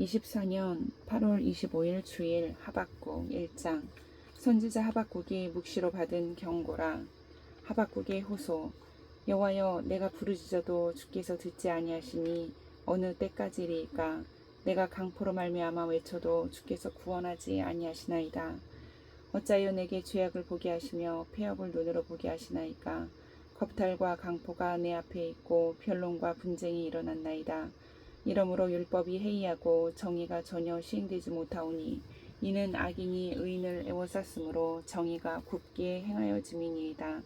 24년 8월 25일 주일 하박국 1장. 선지자 하박국이 묵시로 받은 경고라 하박국의 호소. 여호와여 내가 부르짖어도 주께서 듣지 아니하시니 어느 때까지리이까? 내가 강포로 말미암아 외쳐도 주께서 구원하지 아니하시나이다. 어찌하여 내게 죄악을 보게 하시며 폐역을 눈으로 보게 하시나이까? 겁탈과 강포가 내 앞에 있고 변론과 분쟁이 일어났나이다 이러므로 율법이 해이하고 정의가 전혀 시행되지 못하오니 이는 악인이 의인을 애워쌌으므로 정의가 굽게 행하여짐이니이다.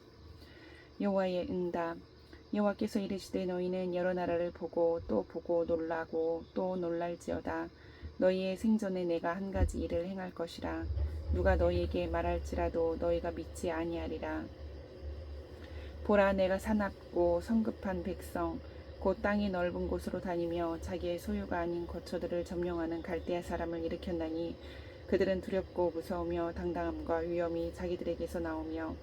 여호와의 응답. 여호와께서 이르시되 너희는 여러 나라를 보고 또 보고 놀라고 또 놀랄지어다. 너희의 생전에 내가 한 가지 일을 행할 것이라. 누가 너희에게 말할지라도 너희가 믿지 아니하리라. 보라 내가 사납고 성급한 백성 곧 땅이 넓은 곳으로 다니며 자기의 소유가 아닌 거처들을 점령하는 갈대아 사람을 일으켰나니 그들은 두렵고 무서우며 당당함과 위엄이 자기들에게서 나오며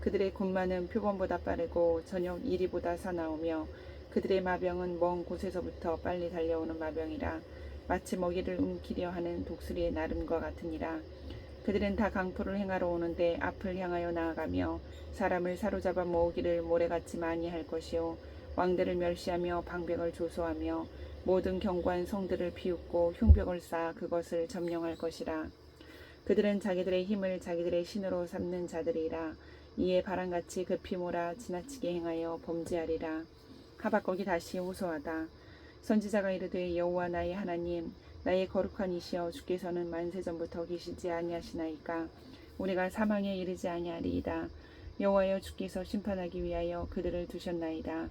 그들의 군마는 표범보다 빠르고 저녁 이리보다 사나우며 그들의 마병은 먼 곳에서부터 빨리 달려오는 마병이라 마치 먹이를 움키려 하는 독수리의 나름과 같으니라. 그들은 다 강포를 행하러 오는데 앞을 향하여 나아가며 사람을 사로잡아 모으기를 모래같이 많이 할 것이요 왕들을 멸시하며 방백을 조소하며 모든 견고한 성들을 비웃고 흉벽을 쌓아 그것을 점령할 것이라. 그들은 자기들의 힘을 자기들의 신으로 삼는 자들이라. 이에 바람같이 급히 몰아 지나치게 행하여 범죄하리라. 하박국이 다시 호소하다. 선지자가 이르되 여호와 나의 하나님 나의 거룩한 이시여 주께서는 만세 전부터 계시지 아니하시나이까 우리가 사망에 이르지 아니하리이다. 여호와여 주께서 심판하기 위하여 그들을 두셨나이다.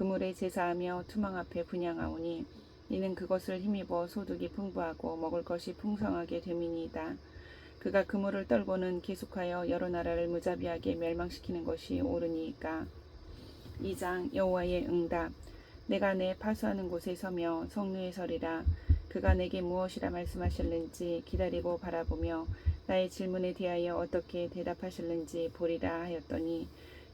그물에 제사하며 투망 앞에 분양하오니 이는 그것을 힘입어 소득이 풍부하고 먹을 것이 풍성하게 됨이니이다. 그가 그물을 떨고는 계속하여 여러 나라를 무자비하게 멸망시키는 것이 옳으니이까. 2장 여호와의 응답 내가 내 파수하는 곳에 서며 성루에 서리라 그가 내게 무엇이라 말씀하실는지 기다리고 바라보며 나의 질문에 대하여 어떻게 대답하실는지 보리라 하였더니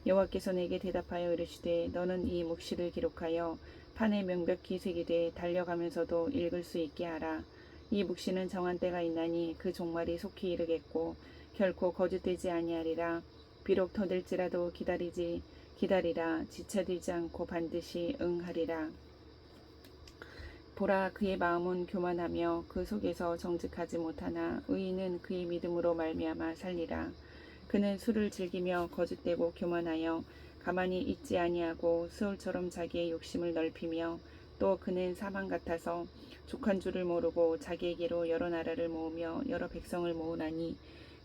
여호와께서 내게 대답하여 이르시되 너는 이 묵시를 기록하여 판에 명백히 새기되 달려가면서도 읽을 수 있게 하라. 이 묵시는 정한 때가 있나니 그 종말이 속히 이르겠고 결코 거짓되지 아니하리라. 비록 더딜지라도 기다리지 기다리라 지체되지 않고 반드시 응하리라. 보라 그의 마음은 교만하며 그 속에서 정직하지 못하나 의인은 그의 믿음으로 말미암아 살리라. 그는 술을 즐기며 거짓되고 교만하여 가만히 있지 아니하고 스올처럼 자기의 욕심을 넓히며 또 그는 사망 같아서 족한 줄을 모르고 자기에게로 여러 나라를 모으며 여러 백성을 모으나니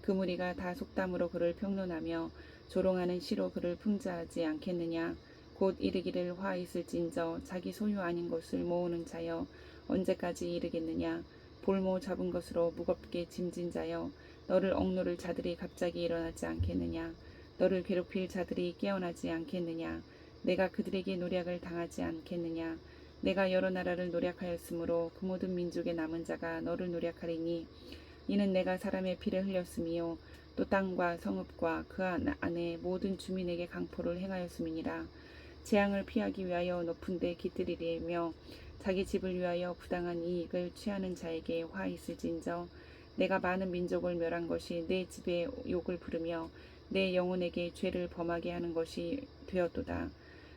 그 무리가 다 속담으로 그를 평론하며 조롱하는 시로 그를 풍자하지 않겠느냐. 곧 이르기를 화 있을진저 자기 소유 아닌 것을 모으는 자여 언제까지 이르겠느냐. 볼모 잡은 것으로 무겁게 짐진 자여 너를 억누를 자들이 갑자기 일어나지 않겠느냐? 너를 괴롭힐 자들이 깨어나지 않겠느냐? 내가 그들에게 노략을 당하지 않겠느냐? 내가 여러 나라를 노략하였으므로 그 모든 민족의 남은 자가 너를 노략하리니 이는 내가 사람의 피를 흘렸음이요. 또 땅과 성읍과 그 안에 모든 주민에게 강포를 행하였음이니라. 재앙을 피하기 위하여 높은 데 깃들이리며 자기 집을 위하여 부당한 이익을 취하는 자에게 화 있을진저 내가 많은 민족을 멸한 것이 내 집에 욕을 부르며 내 영혼에게 죄를 범하게 하는 것이 되었도다.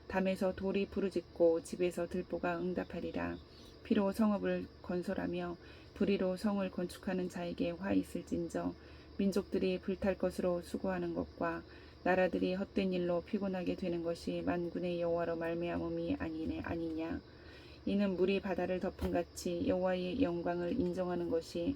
담에서 돌이 부르짖고 집에서 들보가 응답하리라. 피로 성읍을 건설하며 불의로 성을 건축하는 자에게 화 있을진저 민족들이 불탈 것으로 수고하는 것과 나라들이 헛된 일로 피곤하게 되는 것이 만군의 여호와로 말미암음이 아니네 아니냐 이는 물이 바다를 덮은 같이 여호와의 영광을 인정하는 것이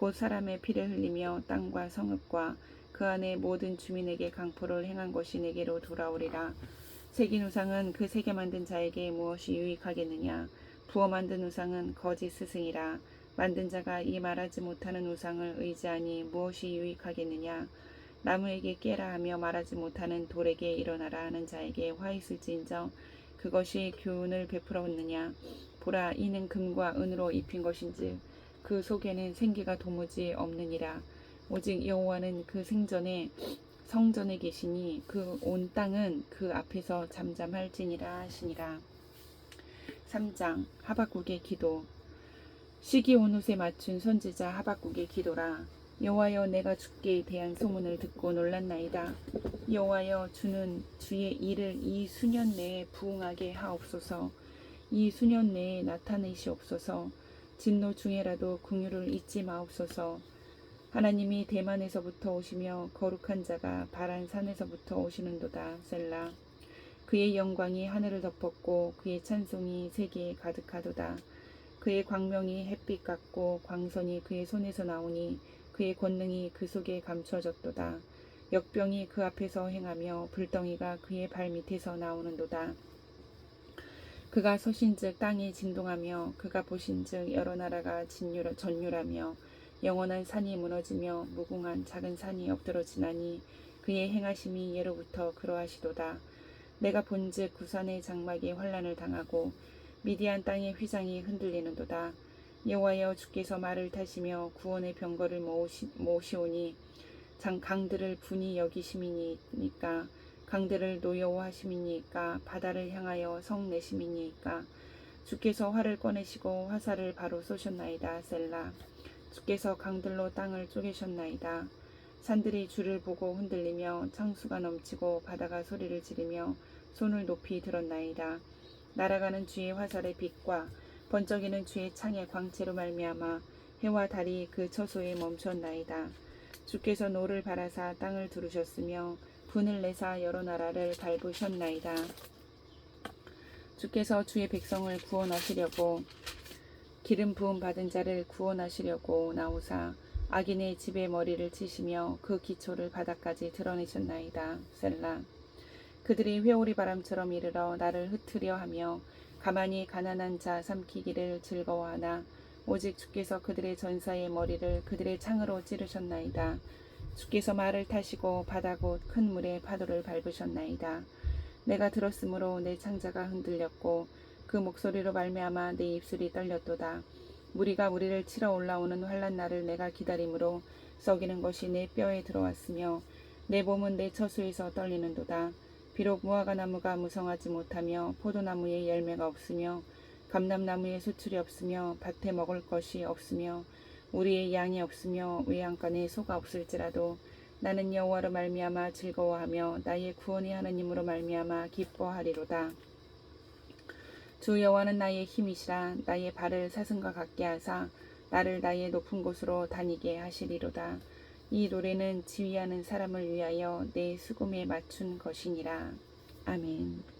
곧 사람의 피를 흘리며 땅과 성읍과 그 안에 모든 주민에게 강포를 행한 것이 내게로 돌아오리라. 새긴 우상은 그 세계 만든 자에게 무엇이 유익하겠느냐? 부어 만든 우상은 거짓 스승이라. 만든 자가 이 말하지 못하는 우상을 의지하니 무엇이 유익하겠느냐? 나무에게 깨라 하며 말하지 못하는 돌에게 일어나라 하는 자에게 화 있을지인정 그것이 교훈을 베풀었느냐? 보라 이는 금과 은으로 입힌 것인즉 그 속에는 생기가 도무지 없느니라. 오직 여호와는 그 생전에 성전에 계시니 그 온 땅은 그 앞에서 잠잠할지니라 하시니라. 3장 하박국의 기도. 시기 온 옷에 맞춘 선지자 하박국의 기도라. 여호와여 내가 주께 대한 소문을 듣고 놀랐나이다. 여호와여 주는 주의 일을 이 수년 내에 부응하게 하옵소서. 이 수년 내에 나타내시옵소서 진노 중에라도 궁유를 잊지 마옵소서. 하나님이 대만에서부터 오시며 거룩한 자가 바란 산에서부터 오시는도다 셀라. 그의 영광이 하늘을 덮었고 그의 찬송이 세계에 가득하도다. 그의 광명이 햇빛 같고 광선이 그의 손에서 나오니 그의 권능이 그 속에 감춰졌도다. 역병이 그 앞에서 행하며 불덩이가 그의 발 밑에서 나오는도다 그가 서신즉 땅이 진동하며 그가 보신즉 여러 나라가 진율, 전율하며 영원한 산이 무너지며 무궁한 작은 산이 엎드러지나니 그의 행하심이 예로부터 그러하시도다. 내가 본즉 구산의 장막이 환란을 당하고 미디안 땅의 휘장이 흔들리는도다. 여호와여 주께서 말을 타시며 구원의 병거를 모으시, 모으시오니 장 강들을 분이 여기심이니까 강들을 노여워하심이니까 바다를 향하여 성 내심이니까 주께서 활을 꺼내시고 화살을 바로 쏘셨나이다 셀라. 주께서 강들로 땅을 쪼개셨나이다. 산들이 주를 보고 흔들리며 창수가 넘치고 바다가 소리를 지르며 손을 높이 들었나이다. 날아가는 주의 화살의 빛과 번쩍이는 주의 창의 광채로 말미암아 해와 달이 그 처소에 멈췄나이다. 주께서 노를 바라사 땅을 두르셨으며 분을 내사 여러 나라를 밟으셨나이다. 주께서 주의 백성을 구원하시려고 기름 부음 받은 자를 구원하시려고 나오사 악인의 집에 머리를 치시며 그 기초를 바닥까지 드러내셨나이다. 셀라. 그들이 회오리 바람처럼 이르러 나를 흩으려 하며 가만히 가난한 자 삼키기를 즐거워하나 오직 주께서 그들의 전사의 머리를 그들의 창으로 찌르셨나이다. 주께서 말을 타시고 바다 곳큰 물에 파도를 밟으셨나이다. 내가 들었으므로 내 창자가 흔들렸고 그 목소리로 말미암아 내 입술이 떨렸도다. 무리가 우리를 치러 올라오는 환란 날을 내가 기다림으로 썩이는 것이 내 뼈에 들어왔으며 내 몸은 내 처수에서 떨리는도다. 비록 무화과 나무가 무성하지 못하며 포도나무에 열매가 없으며 감람나무에 수출이 없으며 밭에 먹을 것이 없으며 우리의 양이 없으며 외양간에 소가 없을지라도 나는 여호와로 말미암아 즐거워하며 나의 구원의 하나님으로 말미암아 기뻐하리로다. 주 여호와는 나의 힘이시라 나의 발을 사슴과 같게 하사 나를 나의 높은 곳으로 다니게 하시리로다. 이 노래는 지휘하는 사람을 위하여 내 수금에 맞춘 것이니라. 아멘.